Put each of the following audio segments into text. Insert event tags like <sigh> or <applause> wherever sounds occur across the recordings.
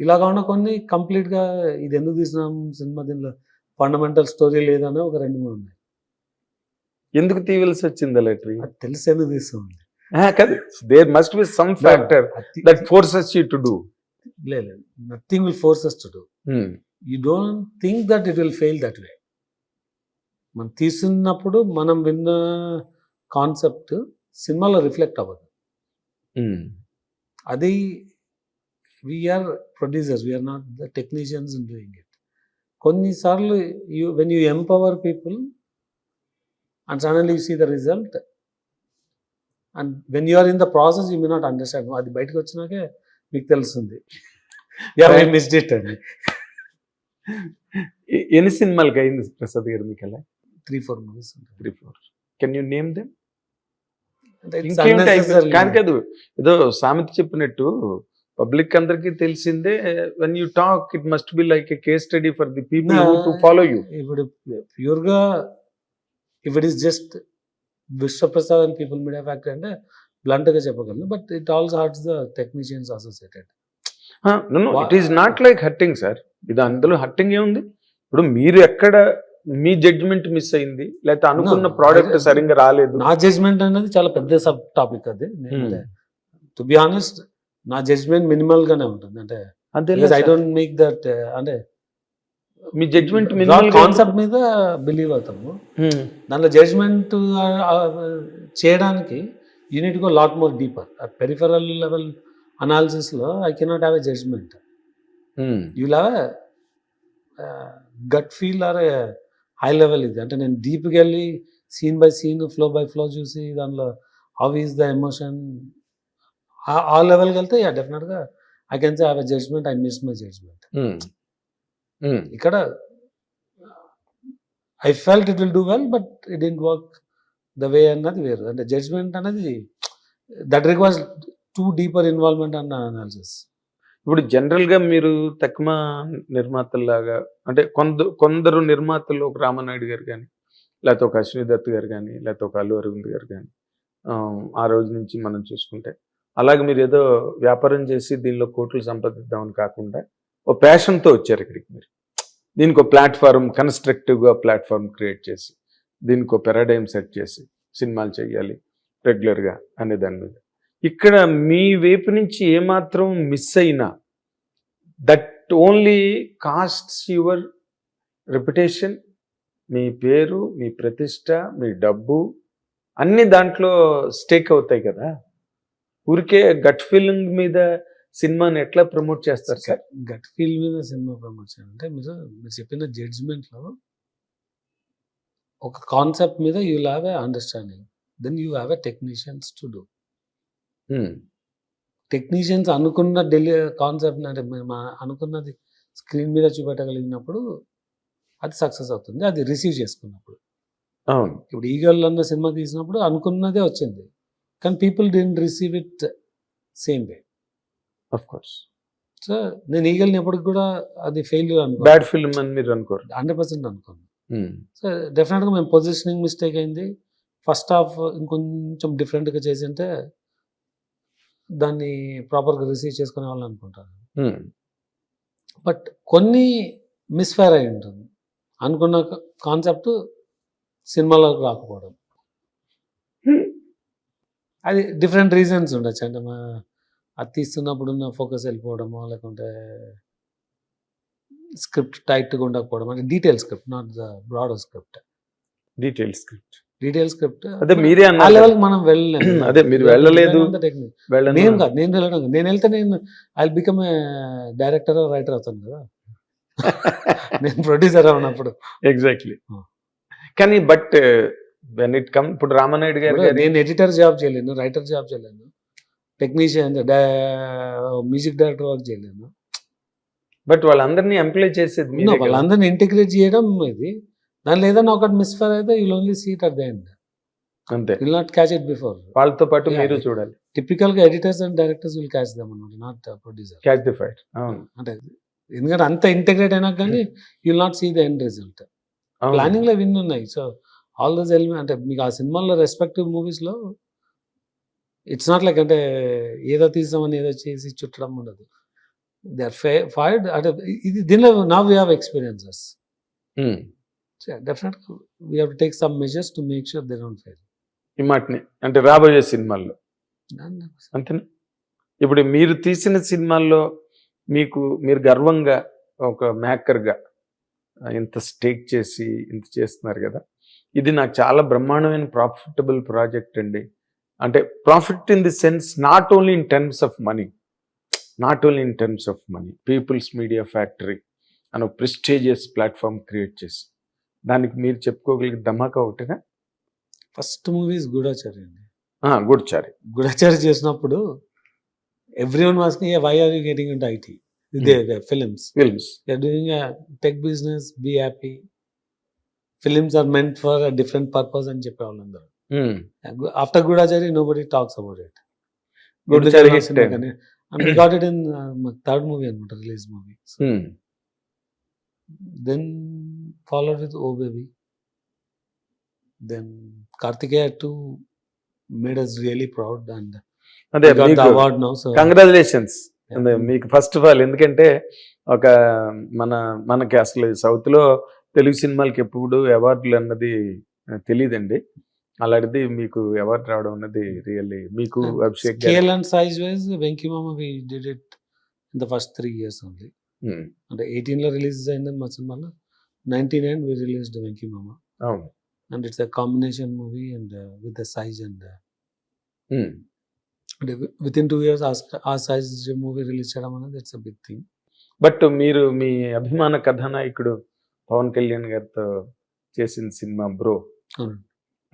ఇలా కాకుండా కొన్ని కంప్లీట్గా ఇది ఎందుకు తీసినాం సినిమా దీనిలో? ఫండమెంటల్ స్టోరీ లేదని ఒక రెండు మూడు ఉన్నాయి. ఎందుకు తీయవలసి వచ్చింది లెటర్ అది తెలిసి ఎందుకు తీస్తుంది కాదు. There must be some factor that forces you to do లేదు nothing will force us to do you don't think that it will fail that way మనం తీసినప్పుడు మనం విన్న కాన్సెప్ట్ సినిమాలో రిఫ్లెక్ట్ అవ్వదు. అది we are producers we are not the technicians in doing it కొన్నిసార్లు you when you empower people and suddenly you see the result and when you are in the process you may not understand అది బయటకు వచ్చినాకే మీకు తెలుస్తుంది. Yeah I missed it అండి ఎన్ని సినిమాలకి అయింది ప్రసాద్ గారు మీకు అలా? Three four movies three four can you name them. కానీ కాదు ఏదో సామెత చెప్పినట్టు పబ్లిక్ అందరికీ తెలిసిందే when you talk it must be like a case study for the people to follow you ఇప్పుడు ప్యూర్గా if it is just Vishwaprasad and People Media Factory అంటే బ్లంట్గా చెప్పగలను but it also hurts the technicians associated it is not like hurting sir ఇది అందులో హట్టింగ్ ఏముంది? ఇప్పుడు మీరు ఎక్కడ మీ జడ్జ్మెంట్ మిస్ అయింది? లేకపోతే అనుకున్న ప్రోడక్ట్ సరిగ్గా రాలేదు? నా జడ్జ్మెంట్ అనేది చాలా పెద్ద సబ్ టాపిక్ అది. టు బి ఆనెస్ట్ నా జడ్జ్మెంట్ మినిమల్ గానే ఉంటుంది. అంటే అంతే ఐ డోంట్ మేక్ దట్ అంటే మీ జడ్జ్మెంట్ కాన్సెప్ట్ మీద బిలీవ్ అవుతాము. దాంట్లో జడ్జ్మెంట్ చేయడానికి you need go lot more deeper peripheral level అనాలిసిస్లో I cannot have a judgement you have gut feel or high level ఇది. అంటే నేను డీప్కి వెళ్ళి scene by scene flow by flow చూసి దానిలో హౌ ఈస్ ద ఎమోషన్ ఆ లెవెల్కి వెళ్తే యా డెఫినెట్గా I can say have a judgement I miss my judgement ఇక్కడ I felt it will do well but it didn't work the way అన్నది వేరు. అంటే జడ్జ్మెంట్ అనేది that requires too deeper involvement అన్న అనాలిసిస్ ఇప్పుడు జనరల్గా మీరు తక్కువ నిర్మాతల్లాగా అంటే కొందరు కొందరు నిర్మాతలు ఒక రామనాయుడు గారు కానీ లేకపోతే ఒక అశ్విని దత్ గారు కానీ లేకపోతే ఒక అల్లు అరవింద్ గారు కానీ ఆ రోజు నుంచి మనం చూసుకుంటే అలాగే మీరు ఏదో వ్యాపారం చేసి దీనిలో కోట్లు సంపాదిద్దామని కాకుండా ఓ ప్యాషన్తో వచ్చారు ఇక్కడికి మీరు. దీనికి ఒక ప్లాట్ఫామ్ కన్స్ట్రక్టివ్గా ప్లాట్ఫామ్ క్రియేట్ చేసి దీనికి ఒక పెరాడైమ్ సెట్ చేసి సినిమాలు చేయాలి రెగ్యులర్గా అనే దాని మీద. ఇక్కడ మీ వైపు నుంచి ఏమాత్రం మిస్ అయినా that only costs your reputation మీ పేరు మీ ప్రతిష్ట మీ డబ్బు అన్ని దాంట్లో స్టేక్ అవుతాయి కదా. ఊరికే గట్ ఫీలింగ్ మీద సినిమాని ఎట్లా ప్రమోట్ చేస్తారు సార్? గట్ ఫీల్ మీద సినిమా ప్రమోషన్ అంటే మీరు మీరు చెప్పిన జడ్జ్మెంట్లో ఒక కాన్సెప్ట్ మీద you have a understanding then you have a technicians to do technicians అనుకున్న డెలి కాన్సెప్ట్ అంటే అనుకున్నది స్క్రీన్ మీద చూపెట్టగలిగినప్పుడు అది సక్సెస్ అవుతుంది. అది రిసీవ్ చేసుకున్నప్పుడు. అవును. ఇప్పుడు ఈగల్ అన్న సినిమా తీసినప్పుడు అనుకున్నదే వచ్చింది. కానీ people didn't receive it same way of course so నేను ఈగల్ని ఎప్పటికి కూడా అది ఫెయిల్యూర్ అనుకో బ్యాడ్ ఫిల్మ్ అని మీరు అనుకోరు. హండ్రెడ్ పర్సెంట్ అనుకోను. Hmm. సో డెఫినెట్గా మేము పొజిషనింగ్ మిస్టేక్ అయింది. ఫస్ట్ హాఫ్ ఇంకొంచెం డిఫరెంట్గా చేసి ఉంటే దాన్ని ప్రాపర్గా రిసీవ్ చేసుకునే వాళ్ళు అనుకుంటాను Hmm. బట్ కొన్ని మిస్ఫైర్ అయి ఉంటుంది. అనుకున్న కాన్సెప్ట్ సినిమాలోకి రాకపోవడం. అది డిఫరెంట్ రీజన్స్ ఉండొచ్చు. అంటే మా అది తీస్తున్నప్పుడు ఉన్న ఫోకస్ వెళ్ళిపోవడమో లేకుంటే స్క్రిప్ట్ టైట్గా ఉండకపోవడం అంటే detail script not the broad script detail script detail script అదే మీరే ఆ అన్నారు లెవెల్కి మనం వెళ్ళలేదు <clears throat> అదే మీరు వెళ్ళలేదు. నేను కాదు నేను వెళ్ళడం. నేను వెళ్తే నేను I become a director writer అవుతాను కదా. <laughs> నేను ప్రొడ్యూసర్ ఉన్నప్పుడు ఎగ్జాక్ట్లీ. కానీ బట్ వెన్ ఇట్ కమ్ ఇప్పుడు రామనాయుడు గారు నేను ఎడిటర్ జాబ్ చేయలేను రైటర్ జాబ్ చేయలేను. టెక్నీషియన్ మ్యూజిక్ డైరెక్టర్ వర్క్ చేయలేను. బట్ వాళ్ళందరినీ ఎంప్లాయ్ చేసేది. వాళ్ళందరిని ఇంటిగ్రేట్ చేయడం ఇది. దానిలో ఏదైనా ఒకటి మిస్ఫైర్ అయితే you'll only see it at the end. Will not catch it before వాళ్ళతో పాటు. మీరు చూడాలి. టిపికల్గా editors and directors will catch them అనమాట not producer catch the fight అవును. అంటే ఎందుకంటే అంత ఇంటగ్రేట్ అయినా కానీ you'll not see the end result. ప్లానింగ్లో విన్ ఉన్నాయి. సో ఆల్ దోస్ ఎలిమెంట్ అంటే మీకు ఆ సినిమాల్లో రెస్పెక్టివ్ మూవీస్లో ఇట్స్ నాట్ లైక్ అంటే ఏదో తీసామని ఏదో చేసి చుట్టడం ఉండదు. దే ఆర్ ఫైర్డ్ అంటే ఇది దీనిలో నా we have experiences. Definite we have take some measures to make sure they don't fail ఈ మాటని అంటే రాబోయే సినిమాల్లో. అంతేనా? ఇప్పుడు మీరు తీసిన సినిమాల్లో మీకు మీరు గర్వంగా ఒక మేకర్గా ఇంత స్టేక్ చేసి ఇంత చేస్తున్నారు కదా? ఇది నాకు చాలా బ్రహ్మాండమైన ప్రాఫిటబుల్ ప్రాజెక్ట్ అండి. అంటే profit in the sense not only in terms of money not only in terms of money People's Media Factory అని ఒక ప్రెస్టేజియస్ ప్లాట్ఫామ్ క్రియేట్ చేసి. దానికి మీరు చెప్పుకోగలిగే ధమాకా ఒకటిగా ఫస్ట్ మూవీస్ గూఢాచారి అండి. గుడ్చారి గూఢాచారి చేసినప్పుడు everyone was why are you getting into IT films films a tech business be are meant for a different purpose అని చెప్పేవాళ్ళు అందరూ. After Goodachari nobody talks about it got it in third movie అనమాట release movie then followed with Oh Baby then Karthikeya two made us really proud and అదే the మీకు award now so congratulations మీకు first of all ఎందుకంటే ఒక మన మనకి అసలు సౌత్లో తెలుగు సినిమాలకి ఎప్పుడు అవార్డులు అన్నది తెలియదండి అలాంటిది మీకు అవార్డు రావడం అన్నది రియల్లీ మీకు Abhishek garu scale and size wise Venky Mama we did it in the first three years only అంటే 18 లో రిలీజ్ అయింది మా సినిమాలో. Ninety nine we released Venky Mama. అవును. And it's a combination movie and with the size and అంటే with in two years ఆ size movie release చేయడం అనేది it's a big thing but మీరు మీ అభిమాన కథానాయకుడు పవన్ కళ్యాణ్ గారితో చేసిన సినిమా బ్రో.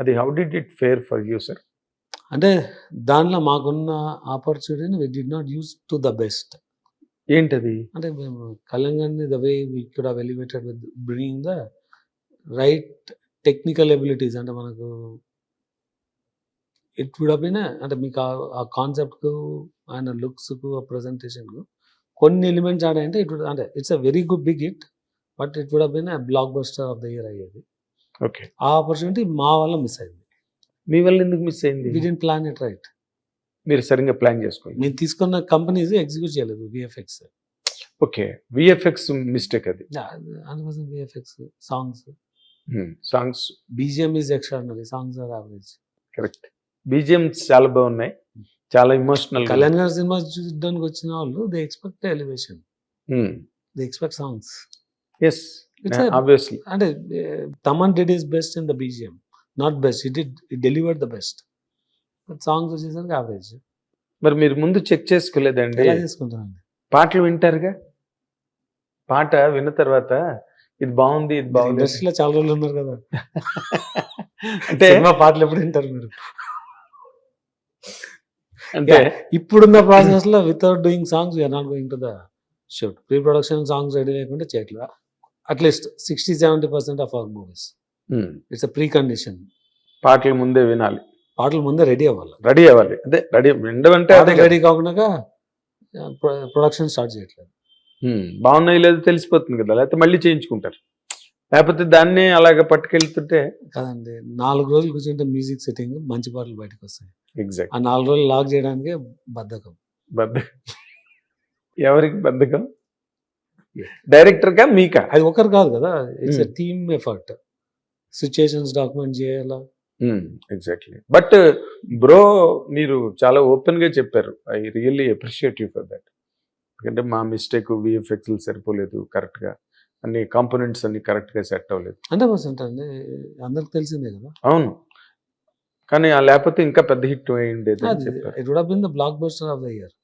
అది how did it fare for you sir అంటే దానిలో మాకున్న ఆపర్చునిటీని we did not use to the best ఏంటది? అంటే మేము Kalyan the way we could have elevated with bringing the right technical abilities అంటే మనకు ఇట్ వుడ్ బీన్ అంటే మీకు ఆ- కాన్సెప్ట్కు ఆయన లుక్స్కు ఆ ప్రజెంటేషన్కు కొన్ని ఎలిమెంట్స్ ఆడాయంటే ఇట్ అంటే it's a very good big hit but it would been blockbuster of the year అయ్యేది. ఓకే. ఆ ఆపర్చునిటీ మా వల్ల మిస్ అయింది. మీ వల్ల ఎందుకు మిస్ అయింది? We didn't plan it right మీరు సరిగ్గా ప్లాన్ చేసుకోండి మేము తీసుకున్న కంపెనీస్ ఎగ్జిక్యూట్ చేయలేదు విఎఫ్ఎక్స్ ఓకే. విఎఫ్ఎక్స్ మిస్టేక్ అది. అందుకోసం VFX songs songs BGM is extraordinary songs are average correct BGMs చాలా బాగున్నాయి. చాలా ఇమోషనల్ కళ్యాణ్ గారి సినిమా చూడడానికి వచ్చిన వాళ్ళు they expect elevation. They expect songs yes obviously అంటే eh, Thaman did his best in the BGM not best it it delivered the best songs వచ్చేసరికి average మరి మీరు ముందు చెక్ చేసుకోలేదండి. చేసుకుంటానండి పాటలు వింటారుగా? పాట విన్న తర్వాత ఇది బాగుంది ఇది బాగుంది. ఇండస్ట్రీలో చాలా రోజులు ఉన్నారు కదా. అంటే సినిమా పాటలు ఎప్పుడు వింటారు మీరు? అంటే ఇప్పుడున్న ప్రాసెస్లో without doing songs we are not going to the shoot pre production songs ready లేకుండా చేయట్లేదు? At least sixty seventy percent of our movies it's pre condition పాటలు ముందే వినాలి. పాటలు ముందే రెడీ అవ్వాలి. రెడీ అవ్వాలి. అదే రెడీ వినడం అంటే అదే రెడీ కాకుండా ప్రొడక్షన్ స్టార్ట్ చేయట్లేదు. Hmm, బాగున్నాయి లేదో తెలిసిపోతుంది కదా. లేకపోతే మళ్ళీ చేయించుకుంటారు. లేకపోతే దాన్నే అలాగ పట్టుకెళ్తుంటే కదండి నాలుగు రోజులు కూర్చుంటే మ్యూజిక్ సెట్టింగ్ మంచి పాటలు బయటకు వస్తాయి ఎగ్జాక్ట్ ఆ నాలుగు రోజులు లాక్ చేయడానికి బద్ధకం. బద్ధకం ఎవరికి బద్ధకం? డైరెక్టర్గా మీకా? అది ఒకరు కాదు కదా. It's Hmm. Team effort situations document చేయాలా? ఎగ్జాక్ట్లీ బట్ బ్రో మీరు చాలా ఓపెన్గా చెప్పారు. I really appreciate you for that ఎందుకంటే మా మిస్టేక్ విఎఫ్ఎక్స్ సరిపోలేదు కరెక్ట్గా అన్ని కాంపోనెంట్స్ అన్ని కరెక్ట్గా సెట్ అవ్వలేదు. హండ్రెడ్ పర్సెంట్ అండి. అందరికి తెలిసిందే కదా. అవును. కానీ ఆ లేకపోతే ఇంకా పెద్ద హిట్ అయి ఉండేది అని చెప్పారు it would been the blockbuster of the year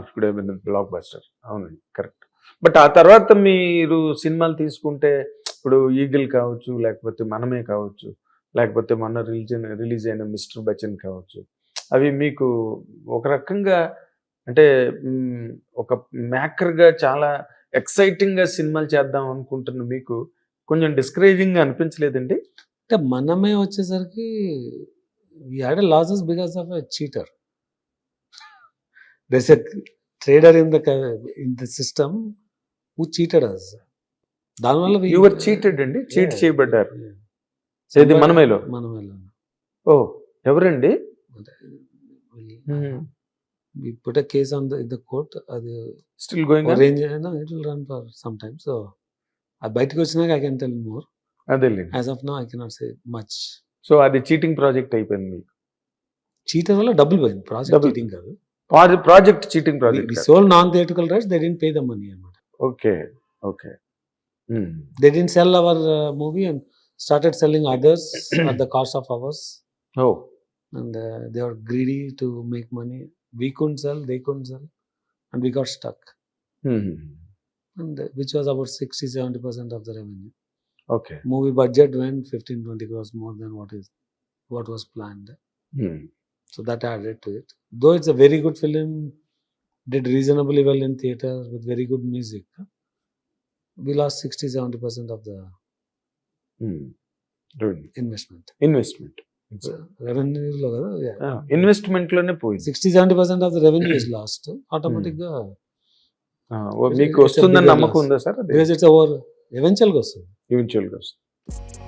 ఇప్పుడు బ్లాక్ బస్టర్ అవునండి. కరెక్ట్ బట్ ఆ తర్వాత మీరు సినిమాలు తీసుకుంటే ఇప్పుడు ఈగిల్ కావచ్చు లేకపోతే మనమే కావచ్చు లేకపోతే మొన్న రిలీజన్ రిలీజ్ అయిన మిస్టర్ బచ్చన్ కావచ్చు అవి మీకు ఒక రకంగా అంటే ఒక మ్యాకర్గా చాలా ఎక్సైటింగ్గా సినిమాలు చేద్దాం అనుకుంటున్న మీకు కొంచెం డిస్కరేజింగ్ అనిపించలేదండి? అంటే మనమే వచ్చేసరికి we had losses because of a cheater this a trader in the in the system who cheated us దానివల్ల యువర్ చీటెడ్ అండి. చీట్ చేయబడ్డారు. ఏది? మనమేలో? మనమేలో. ఓ ఎవరండి? we put a case on the in the court అది స్టిల్ గోయింగ్ range అయినా it will run for some time. So అది బయటకు వచ్చినాక ఐ కెన్ టెల్ మోర్ అదేలేండి. As of now I cannot say much so అది cheating project అయిపోయింది మీకు. Cheater వల్ల డబ్బులు పోయింది. ప్రాజెక్ట్. చీటింగ్ కాదు. Project cheating project sold non theatrical rights they didn't pay the money అన్నమాట Okay, okay. Mm. They didn't sell our uh, movie and started selling others <clears throat> at the cost of ours. Oh. And uh, they were greedy to make money. We couldn't sell, they couldn't sell, and we got stuck. Mm. And uh, which was about 60 70% of the revenue. Okay. Movie budget went 15 20 crores more than what is what was planned. Mm. So that added to it. Though it's a very good film, did reasonably well in theater with very good music. We lost 60 70 percent of the Hmm. investment. Investment So, revenue లో కదా, yeah. ఇన్వెస్ట్మెంట్లోనే పోయింది 60 70 percent of the revenue is lost. Automatic గా మీకు వస్తుందని నమ్మకం. ఉందా sir it's over eventual గా వస్తుంది eventual గా వస్తుంది